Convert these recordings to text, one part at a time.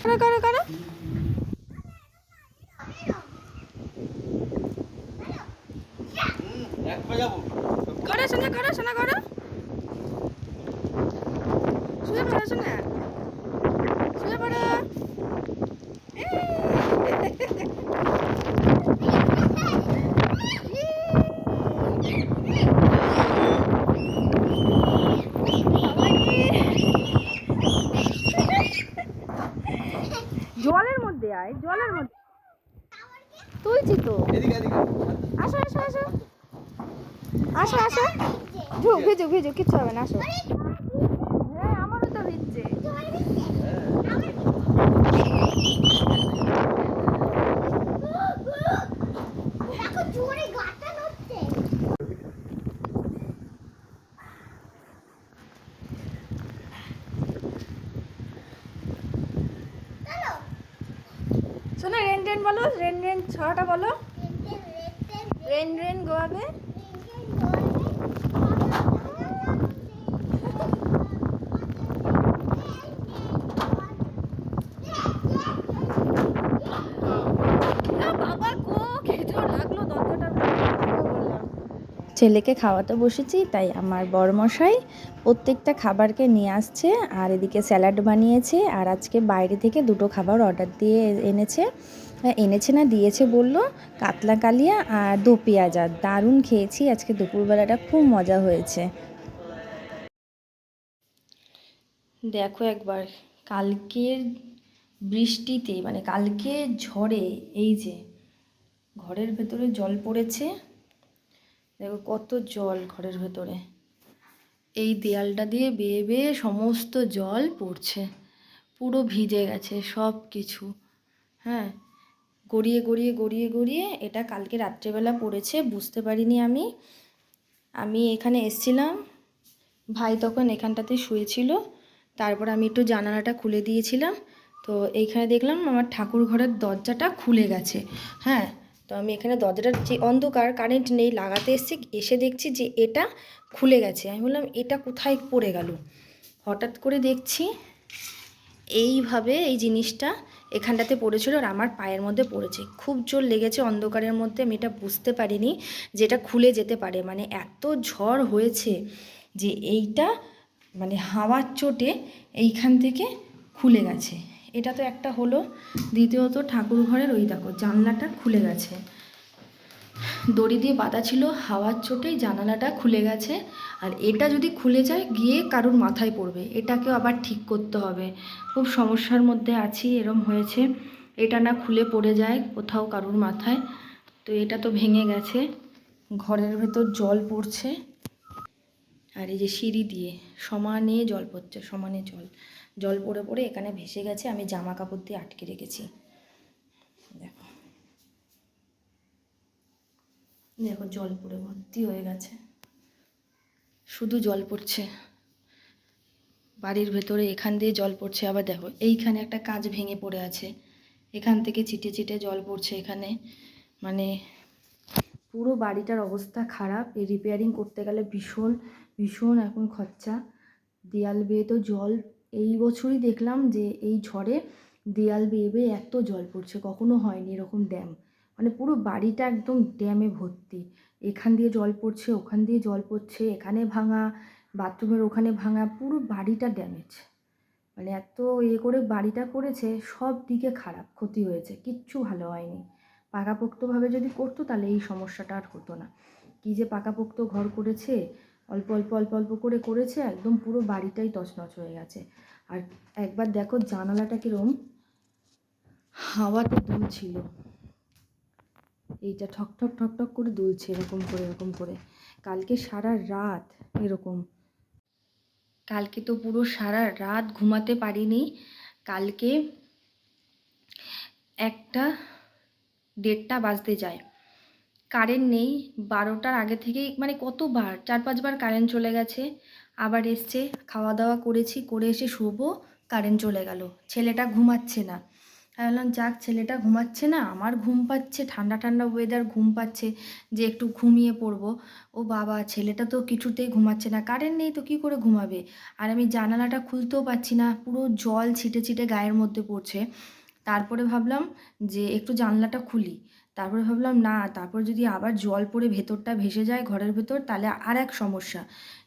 করো করো করো। করো শোনা করো শোনা করো। শুয়ে করো শোনা শুয়ে পড়ো জলের মধ্যে আয় জলের মধ্যে তুলছি তো। আসো আসো আসো। আসো আসো। ভিজো ভিজো কিচ্ছু হবে না আসো হ্যাঁ আমারও তো ভিজছে দেখো জোরে গাটা নড়ছে চলো শোনো রেন রেন বলো। রেন রেন ছটা বলো rain rain rain rain go away ছেলেকে খাওয়াতে বসেছি তাই আমার বড়মশাই প্রত্যেকটা খাবারকে নিয়ে আসছে আর এদিকে স্যালাড বানিয়েছে আর আজকে বাইরে থেকে দুটো খাবার অর্ডার দিয়ে এনেছে। এনেছে না, দিয়েছে বলল, কাতলা কালিয়া আর দো পেঁয়াজা। দারুণ খেয়েছি, আজকে দুপুরবেলাটা খুব মজা হয়েছে। দেখো একবার, কালকের বৃষ্টিতে মানে কালকে ঝড়ে, এই যে, ঘরের ভেতরে জল পড়েছে। দেখো কত জল ঘরের ভেতরে। এই দেয়ালটা দিয়ে বেয়ে বেয়ে সমস্ত জল পড়ছে। পুরো ভিজে গেছে সব কিছু হ্যাঁ গড়িয়ে গড়িয়ে গড়িয়ে গড়িয়ে এটা কালকে রাত্রেবেলা পড়েছে, বুঝতে পারিনি আমি। আমি এখানে এসছিলাম, ভাই তখন এখানটাতে শুয়েছিল, তারপর আমি একটু জানালাটা খুলে দিয়েছিলাম। তো এইখানে দেখলাম আমার ঠাকুর ঘরের দরজাটা খুলে গেছে। হ্যাঁ তো আমি এখানে দরজাটার যে অন্ধকার কারেন্ট নেই, লাগাতে এসেছি, এসে দেখছি যে এটা খুলে গেছে। আমি বললাম, এটা কোথায় পড়ে গেল? হঠাৎ করে দেখছি, এইভাবে এই জিনিসটা এখানটাতে পড়েছিল আর আমার পায়ের মধ্যে পড়েছে। খুব জোর লেগেছে অন্ধকারের মধ্যে, আমি এটা বুঝতে পারিনি যে এটা খুলে যেতে পারে। মানে এত ঝড় হয়েছে যে এইটা মানে হাওয়ার চোটে এইখান থেকে খুলে গেছে। এটা তো একটা হলো, দ্বিতীয়ত ঠাকুর ঘরের ওই দেখো, জানলাটা খুলে গেছে। দড়ি দিয়ে বাঁধা ছিল, হাওয়ার চোটেই জানালাটা খুলে গেছে। আর এটা যদি খুলে যায়, গিয়ে কারুর মাথায় পড়বে। এটাকেও আবার ঠিক করতে হবে। খুব সমস্যার মধ্যে আছি, এরম হয়েছে। এটা না খুলে পড়ে যায় কোথাও কারুর মাথায়। তো এটা তো ভেঙে গেছে। ঘরের ভেতর জল পড়ছে। আর এই যে সিঁড়ি দিয়ে, সমানে জল পড়ছে, সমানে জল। জল পড়ে পড়ে এখানে ভেসে গেছে, আমি জামা কাপড় দিয়ে আটকে রেখেছি। দেখো। দেখো জল পড়ে ভর্তি হয়ে গেছে। শুধু জল পড়ছে। বাড়ির ভেতরে এখান দিয়ে জল পড়ছে, আবার দেখো এইখানে একটা কাজ ভেঙে পড়ে আছে। এখান থেকে ছিটে ছিটে জল পড়ছে এখানে। মানে পুরো বাড়িটার অবস্থা খারাপ, এই রিপেয়ারিং করতে গেলে ভীষণ ভীষণ এখন খরচা। দেয়াল বেয়ে তো জল, এই বছরই দেখলাম যে এই ঝড়ে দেয়াল বেয়ে বেয়ে এত জল পড়ছে, কখনো হয়নি এরকম ড্যাম মানে পুরো বাড়িটা একদম ড্যামে ভর্তি। এখান দিয়ে জল পড়ছে, ওখান দিয়ে জল পড়ছে, এখানে ভাঙা, বাথরুমের ওখানে ভাঙা, পুরো বাড়িটা ড্যামেজ মানে এত ইয়ে করে বাড়িটা করেছে, সব দিকে খারাপ, ক্ষতি হয়েছে, কিচ্ছু ভালো হয়নি। পাকাপোক্তভাবে যদি করতো, তাহলে এই সমস্যাটা আর হতো না। কী যে পাকাপোক্ত ঘর করেছে, অল্প অল্প অল্প অল্প করে করেছে, একদম পুরো বাড়িটাই তছনছ হয়ে গেছে। আর একবার দেখো জানালাটা কীরকম হাওয়াতে দুলছিল। এইটা ঠক ঠক ঠক ঠক করে দুলছে এরকম করে এরকম করে। কালকে সারা রাত এরকম। কালকে তো পুরো সারা রাত ঘুমাতে পারিনি। কালকে একটা দেড়টা বাজতে যায়। কারেন্ট নেই। বারোটার আগে থেকেই মানে কতবার? চার, পাঁচবার কারেন্ট চলে গেছে। আবার এসছে, খাওয়া দাওয়া করেছি, করে এসে শুবো, কারেন্ট চলে গেল। ছেলেটা ঘুমাচ্ছে না। আমি বললাম, যাক, ছেলেটা ঘুমাচ্ছে না, আমার ঘুম পাচ্ছে, ঠান্ডা ঠান্ডা ওয়েদার ঘুম পাচ্ছে, যে একটু ঘুমিয়ে পড়ব। ও বাবা, ছেলেটা তো কিছুতেই ঘুমাচ্ছে না কারেন্ট নেই তো কি করে ঘুমাবে? আর আমি জানালাটা খুলতেও পাচ্ছি না, পুরো জল ছিটে ছিটে গায়ের মধ্যে পড়ছে। তারপরে ভাবলাম যে, একটু জানলাটা খুলি। তারপরে ভাবলাম, না, তারপর যদি আবার জল পড়ে ভেতরটা ভেসে যায় ঘরের ভেতর, তাহলে আর এক সমস্যা।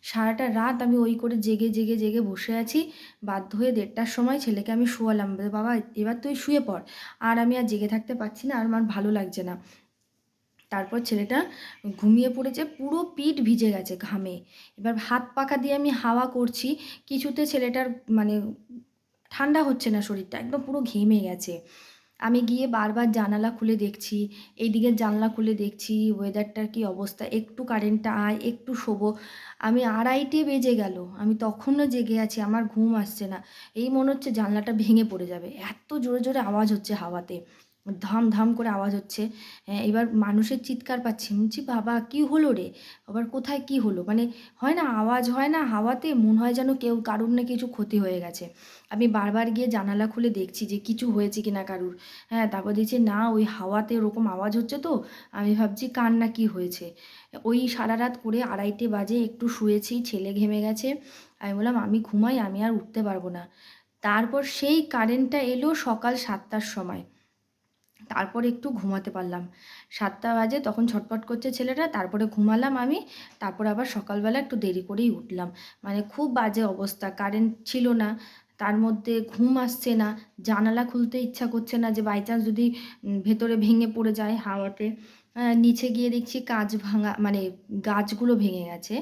সারাটা রাত আমি ওই করে জেগে জেগে জেগে বসে আছি। বাধ্য হয়ে দেড়টার সময় ছেলেকে আমি শোয়ালাম। বাবা, এবার তুই শুয়ে পড়। আর আমি আর জেগে থাকতে পারছি না, আর আমার ভালো লাগছে না। তারপর ছেলেটা ঘুমিয়ে পড়েছে, পুরো পিঠ ভিজে গেছে ঘামে। এবার হাত পাখা দিয়ে আমি হাওয়া করছি, কিছুতে ছেলেটার মানে ঠান্ডা হচ্ছে না শরীরটা, একদম পুরো ঘেমে গেছে। আমি গিয়ে বারবার জানালা খুলে দেখছি এই এইদিকে জানলা খুলে দেখছি ওয়েদারটার কি অবস্থা, একটু কারেন্টটা আয়, একটু শোবো। আমি আড়াইটে বেজে গেল, আমি তখনও জেগে আছি, আমার ঘুম আসছে না। এই মনে হচ্ছে জানলাটা ভেঙে পড়ে যাবে। এত জোরে জোরে আওয়াজ হচ্ছে হাওয়াতে। ধাম ধাম করে আওয়াজ হচ্ছে। এবার মানুষের চিৎকার পাচ্ছি। বলছি, বাবা, কি হলো রে? আবার কোথায় কি হলো? মানে হয় না, আওয়াজ হয় না হাওয়াতে, মনে হয় যেন কেউ কারুর না কিছু ক্ষতি হয়ে গেছে। আমি বারবার গিয়ে জানালা খুলে দেখছি যে কিছু হয়েছে কি না কারুর। হ্যাঁ তারপর দেখছি, না, ওই হাওয়াতে ওরকম আওয়াজ হচ্ছে তো। আমি ভাবছি, কার না কি হয়েছে? ওই সারা রাত করে আড়াইটে বাজে একটু শুয়েছি, ছেলে ঘেমে গেছে। আমি বললাম, আমি ঘুমাই, আমি আর উঠতে পারব না। তারপর সেই কারেন্টটা এলো সকাল সাতটার সময়। তারপর একটু ঘুমাতে পারলাম। সাতটা বাজে তখন ছটপট করছে ছেলেটা, তারপরে ঘুমালাম আমি, তারপর আবার সকালবেলা একটু দেরি করেই উঠলাম। মানে খুব বাজে অবস্থা কারেন্ট ছিল না, তার মধ্যে ঘুম আসছে না, জানালা খুলতে ইচ্ছা করছে না যে বাই চান্স যদি ভেতরে ভেঙে পড়ে যায় হাওয়াতে। নিচে গিয়ে দেখছি কাঁচ ভাঙা মানে গাছগুলো ভেঙে গেছে।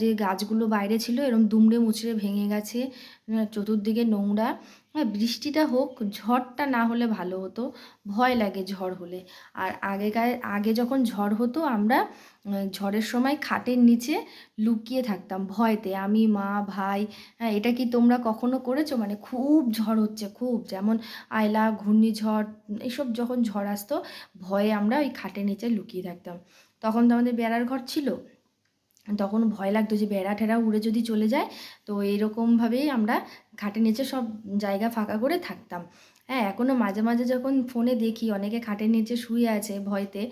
যে গাছগুলো বাইরে ছিল এরকম দুমড়ে মুচড়ে ভেঙে গেছে। চতুর্দিকে নোংরা। হ্যাঁ বৃষ্টিটা হোক, ঝড়টা না হলে ভালো হতো। ভয় লাগে ঝড় হলে। আর আগেকার আগে যখন ঝড় হতো, আমরা ঝড়ের সময় খাটের নিচে লুকিয়ে থাকতাম ভয়তে। আমি, মা, ভাই হ্যাঁ এটা কি তোমরা কখনো করেছ? মানে খুব ঝড় হচ্ছে, খুব। যেমন আয়লা, ঘূর্ণিঝড় এইসব যখন ঝড় আসতো, ভয়ে আমরা ওই খাটের নিচে লুকিয়ে থাকতাম। তখন তো আমাদের বেড়ার ঘর ছিল। তখন ভয় লাগতো যে বেড়া ঠেড়া উড়ে যদি চলে যায়, তো এইরকমভাবেই আমরা খাটের নিচে সব জায়গা ফাঁকা করে থাকতাম। হ্যাঁ এখনও মাঝে মাঝে যখন ফোনে দেখি, অনেকে খাটের নিচে শুয়ে আছে ভয়তে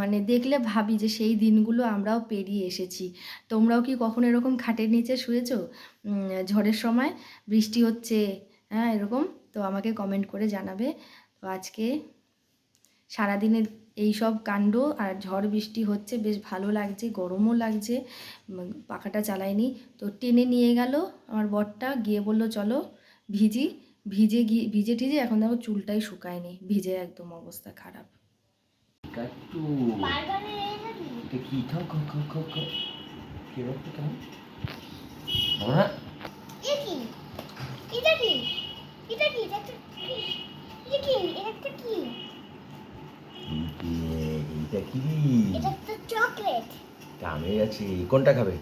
মানে দেখলে ভাবি যে সেই দিনগুলো আমরাও পেরিয়ে এসেছি। তোমরাও কি কখনো এরকম খাটের নিচে শুয়েছো? ঝড়ের সময়? বৃষ্টি হচ্ছে? হ্যাঁ এরকম? তো আমাকে কমেন্ট করে জানাবে। তো আজকে সারাদিনের এই সব কাণ্ড আর ঝড় বৃষ্টি হচ্ছে বেশ ভালো লাগছে গরমও লাগছে পাখাটা চালাইনি তো টেনে নিয়ে গেল আমার বরটা গিয়ে বলল চলো ভিজি। ভিজে গিয়ে ভিজে টিজে এখন দেখো চুলটাই শুকায়নি ভিজে একদম অবস্থা খারাপ। কি? খাও খাও খাও খাও আমরা এ কি এটা কি এটা কি এটা একটা কি এটা কি এটা একটা কি এইটা কি? এটা একটা চকলেট। কামে আছে। কোনটা খাবে?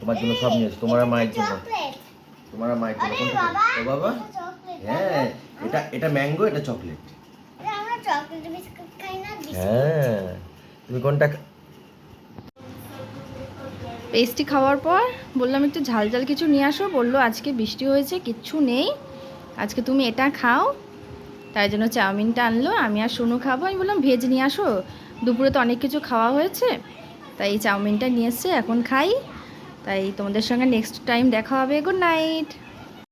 তোমার জন্য সব নিয়ে তোমার মায়ের জন্য। তোমার মায়ের জন্য। কোনটা খাবে? ও বাবা? হ্যাঁ এটা এটা ম্যাঙ্গো এটা চকলেট। আমরা চকলেট বিস্কুট খাই না হ্যাঁ তুমি কোনটা পেস্ট্রি খাওয়ার পর বললাম একটু ঝাল ঝাল কিছু নিয়ে আসো। বলল আজকে বৃষ্টি হয়েছে কিচ্ছু নেই। আজকে তুমি এটা খাও। তাই জন্য চাউমিনটা আনলো আমি আর সোনু খাব। আমি বললাম ভেজ নিয়ে আসো। দুপুরে তো অনেক কিছু খাওয়া হয়েছে, তাই এই চাউমিনটা নিয়ে এসছে, এখন খাই। তাই তোমাদের সঙ্গে নেক্সট টাইম দেখা হবে। Good night